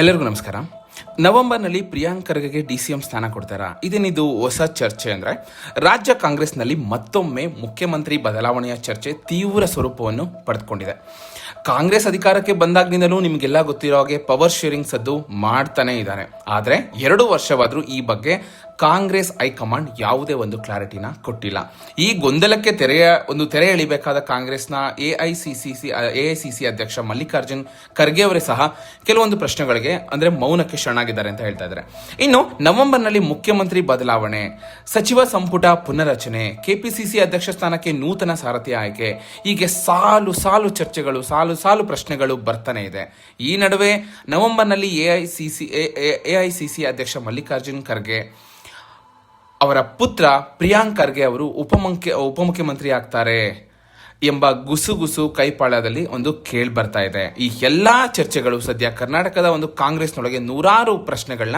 ಎಲ್ಲರಿಗೂ ನಮಸ್ಕಾರ. ನವೆಂಬರ್ನಲ್ಲಿ ಪ್ರಿಯಾಂಕ್ ಖರ್ಗೆಗೆ ಡಿ ಸಿ ಎಂ ಸ್ಥಾನ ಕೊಡ್ತಾರ? ಇದೇನಿದು ಹೊಸ ಚರ್ಚೆ ಅಂದ್ರೆ? ರಾಜ್ಯ ಕಾಂಗ್ರೆಸ್ನಲ್ಲಿ ಮತ್ತೊಮ್ಮೆ ಮುಖ್ಯಮಂತ್ರಿ ಬದಲಾವಣೆಯ ಚರ್ಚೆ ತೀವ್ರ ಸ್ವರೂಪವನ್ನು ಪಡೆದುಕೊಂಡಿದೆ. ಕಾಂಗ್ರೆಸ್ ಅಧಿಕಾರಕ್ಕೆ ಬಂದಾಗಿನಿಂದಲೂ ನಿಮಗೆಲ್ಲ ಗೊತ್ತಿರೋ ಹಾಗೆ ಪವರ್ ಶೇರಿಂಗ್ ಸದ್ದು ಮಾಡ್ತಾನೆ ಇದ್ದಾರೆ ಆದರೆ ಎರಡು ವರ್ಷವಾದರೂ ಈ ಬಗ್ಗೆ ಕಾಂಗ್ರೆಸ್ ಹೈಕಮಾಂಡ್ ಯಾವುದೇ ಒಂದು ಕ್ಲಾರಿಟಿನ ಕೊಟ್ಟಿಲ್ಲ. ಈ ಗೊಂದಲಕ್ಕೆ ತೆರೆಯ ಒಂದು ತೆರೆ ಎಳಿಬೇಕಾದ ಕಾಂಗ್ರೆಸ್ನ A I C C C, A I C ಅಧ್ಯಕ್ಷ ಮಲ್ಲಿಕಾರ್ಜುನ್ ಖರ್ಗೆ ಅವರೇ ಸಹ ಕೆಲವೊಂದು ಪ್ರಶ್ನೆಗಳಿಗೆ ಅಂದ್ರೆ ಮೌನಕ್ಕೆ ಶರಣಾಗಿದ್ದಾರೆ ಅಂತ ಹೇಳ್ತಾ ಇದ್ದಾರೆ. ಇನ್ನು ನವೆಂಬರ್ನಲ್ಲಿ ಮುಖ್ಯಮಂತ್ರಿ ಬದಲಾವಣೆ. ಸಚಿವ ಸಂಪುಟ ಪುನರಚನೆ ಕೆಪಿಸಿಸಿ ಅಧ್ಯಕ್ಷ ಸ್ಥಾನಕ್ಕೆ ನೂತನ ಸಾರಥಿ ಆಯ್ಕೆ. ಹೀಗೆ ಸಾಲು ಸಾಲು ಚರ್ಚೆಗಳು, ಸಾಲು ಸಾಲು ಪ್ರಶ್ನೆಗಳು ಬರ್ತಾನೆ ಇದೆ. ಈ ನಡುವೆ ನವೆಂಬರ್ನಲ್ಲಿ A I C C, A I C C ಅಧ್ಯಕ್ಷ ಮಲ್ಲಿಕಾರ್ಜುನ್ ಖರ್ಗೆ ಅವರ ಪುತ್ರ ಪ್ರಿಯಾಂಕ್ ಖರ್ಗೆ ಅವರು ಉಪಮುಖ್ಯ ಉಪಮುಖ್ಯಮಂತ್ರಿ ಆಗ್ತಾರೆ ಎಂಬ ಗುಸುಗುಸು ಕೈಪಾಳದಲ್ಲಿ ಒಂದು ಕೇಳಿ ಬರ್ತಾ ಇದೆ. ಈ ಎಲ್ಲಾ ಚರ್ಚೆಗಳು ಸದ್ಯ ಕರ್ನಾಟಕದ ಒಂದು ಕಾಂಗ್ರೆಸ್ನೊಳಗೆ ನೂರಾರು ಪ್ರಶ್ನೆಗಳನ್ನ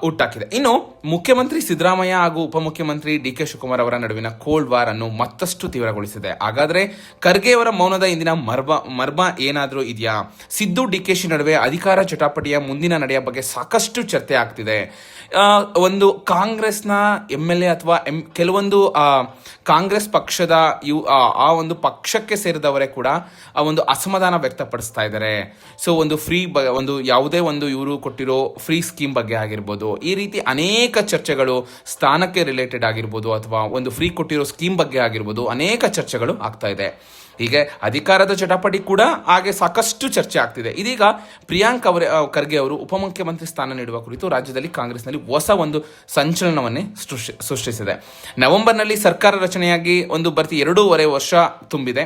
ಹುಟ್ಟಾಕಿದೆ ಇನ್ನು ಮುಖ್ಯಮಂತ್ರಿ ಸಿದ್ದರಾಮಯ್ಯ ಹಾಗೂ ಉಪಮುಖ್ಯಮಂತ್ರಿ ಡಿ ಕೆ ಶಿವಕುಮಾರ್ ಅವರ ನಡುವಿನ ಕೋಲ್ಡ್ ವಾರ್ ಅನ್ನು ಮತ್ತಷ್ಟು ತೀವ್ರಗೊಳಿಸಿದೆ. ಹಾಗಾದ್ರೆ ಖರ್ಗೆ ಅವರ ಮೌನದ ಇಂದಿನ ಮರ್ಮ ಮರ್ಮ ಏನಾದರೂ ಇದೆಯಾ? ಸಿದ್ದು ಡಿ ಕೆ ಶಿ ನಡುವೆ ಅಧಿಕಾರ ಚಟಾಪಟಿಯ ಮುಂದಿನ ನಡೆಯ ಬಗ್ಗೆ ಸಾಕಷ್ಟು ಚರ್ಚೆ ಆಗ್ತಿದೆ. ಒಂದು ಕಾಂಗ್ರೆಸ್ನ ಎಂ ಎಲ್ ಎ ಅಥವಾ ಎಂ, ಕೆಲವೊಂದು ಕಾಂಗ್ರೆಸ್ ಪಕ್ಷದ ಯು, ಆ ಒಂದು ಪಕ್ಷಕ್ಕೆ ಸೇರಿದವರೇ ಕೂಡ ಆ ಒಂದು ಅಸಮಾಧಾನ ವ್ಯಕ್ತಪಡಿಸ್ತಾ ಇದ್ದಾರೆ. ಸೊ, ಒಂದು ಫ್ರೀ ಒಂದು ಯಾವುದೇ ಒಂದು ಇವರು ಕೊಟ್ಟಿರೋ ಫ್ರೀ ಸ್ಕೀಮ್ ಬಗ್ಗೆ ಆಗಿರ್ಬೋದು ಈ ರೀತಿ ಅನೇಕ ಚರ್ಚೆಗಳು ಸ್ಥಾನಕ್ಕೆ ರಿಲೇಟೆಡ್ ಆಗಿರ್ಬೋದು ಅಥವಾ ಒಂದು ಫ್ರೀ ಕೊಟ್ಟಿರೋ ಸ್ಕೀಮ್ ಬಗ್ಗೆ ಆಗಿರ್ಬೋದು ಅನೇಕ ಚರ್ಚೆಗಳು ಆಗ್ತಾ ಇದೆ. ಹೀಗೆ ಅಧಿಕಾರದ ಚಟಪಟಿ ಕೂಡ ಹಾಗೆ ಸಾಕಷ್ಟು ಚರ್ಚೆ ಆಗ್ತಿದೆ. ಇದೀಗ ಪ್ರಿಯಾಂಕ್ ಅವರ ಖರ್ಗೆ ಅವರು ಉಪಮುಖ್ಯಮಂತ್ರಿ ಸ್ಥಾನ ನೀಡುವ ಕುರಿತು ರಾಜ್ಯದಲ್ಲಿ ಕಾಂಗ್ರೆಸ್ನಲ್ಲಿ ಹೊಸ ಒಂದು ಸಂಚಲನವನ್ನೇ ಸೃಷ್ಟಿ, ಸೃಷ್ಟಿಸಿದೆ. ನವೆಂಬರ್ನಲ್ಲಿ ಸರ್ಕಾರ ರಚನೆಯಾಗಿ ಒಂದು ಬರ್ತಿ ಎರಡೂವರೆ ವರ್ಷ ತುಂಬಿದೆ.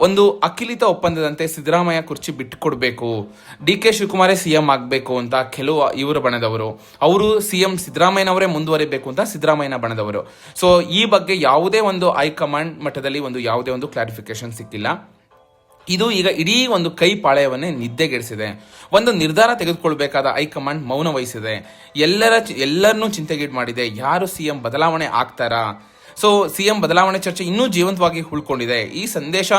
ಒಂದು ಅಖಿಲಿತ ಒಪ್ಪಂದದಂತೆ ಸಿದ್ದರಾಮಯ್ಯ ಕುರ್ಚಿ ಬಿಟ್ಟುಕೊಡ್ಬೇಕು. ಡಿ ಕೆ ಶಿವಕುಮಾರೇ ಸಿ ಎಂ ಆಗಬೇಕು ಅಂತ ಕೆಲವು ಇವರು ಬಣದವರು. ಅವರು ಸಿ ಎಂ ಸಿದ್ದರಾಮಯ್ಯನವರೇ ಮುಂದುವರಿಬೇಕು ಅಂತ ಸಿದ್ದರಾಮಯ್ಯನ ಬಣದವರು. ಸೊ ಈ ಬಗ್ಗೆ ಯಾವುದೇ ಒಂದು ಹೈಕಮಾಂಡ್ ಮಟ್ಟದಲ್ಲಿ ಒಂದು ಯಾವುದೇ ಒಂದು ಕ್ಲಾರಿಫಿಕೇಶನ್ ಸಿಕ್ಕಿಲ್ಲ. ಇದು ಈಗ ಇಡೀ ಒಂದು ಕೈ ಪಾಳೆಯವನ್ನೇ ನಿದ್ದೆಗೆಡಿಸಿದೆ. ಒಂದು ನಿರ್ಧಾರ ತೆಗೆದುಕೊಳ್ಬೇಕಾದ ಹೈಕಮಾಂಡ್ ಮೌನ ವಹಿಸಿದೆ. ಎಲ್ಲರ ಎಲ್ಲರನ್ನೂ ಚಿಂತೆಗೀಡು ಮಾಡಿದೆ. ಯಾರು ಸಿ ಎಂ ಬದಲಾವಣೆ ಆಗ್ತಾರಾ? ಸೊ ಸಿ ಎಂ ಬದಲಾವಣೆ ಚರ್ಚೆ ಇನ್ನೂ ಜೀವಂತವಾಗಿ ಉಳ್ಕೊಂಡಿದೆ. ಈ ಸಂದೇಶ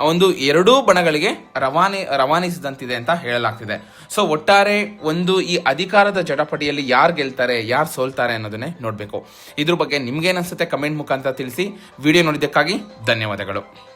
ಒಂದು, ಎರಡೂ ಬಣಗಳಿಗೆ ರವಾನೆ, ರವಾನಿಸಿದಂತಿದೆ ಅಂತ ಹೇಳಲಾಗ್ತಿದೆ. ಸೊ ಒಟ್ಟಾರೆ ಒಂದು ಈ ಅಧಿಕಾರದ ಜಟಪಟಿಯಲ್ಲಿ ಯಾರು ಗೆಲ್ತಾರೆ, ಯಾರು ಸೋಲ್ತಾರೆ ಅನ್ನೋದನ್ನೇ ನೋಡಬೇಕು. ಇದ್ರ ಬಗ್ಗೆ ನಿಮ್ಗೇನ್ ಅನ್ಸುತ್ತೆ ಕಮೆಂಟ್ ಮುಖಾಂತರ ತಿಳಿಸಿ. ವಿಡಿಯೋ ನೋಡಿದ್ದಕ್ಕಾಗಿ ಧನ್ಯವಾದಗಳು.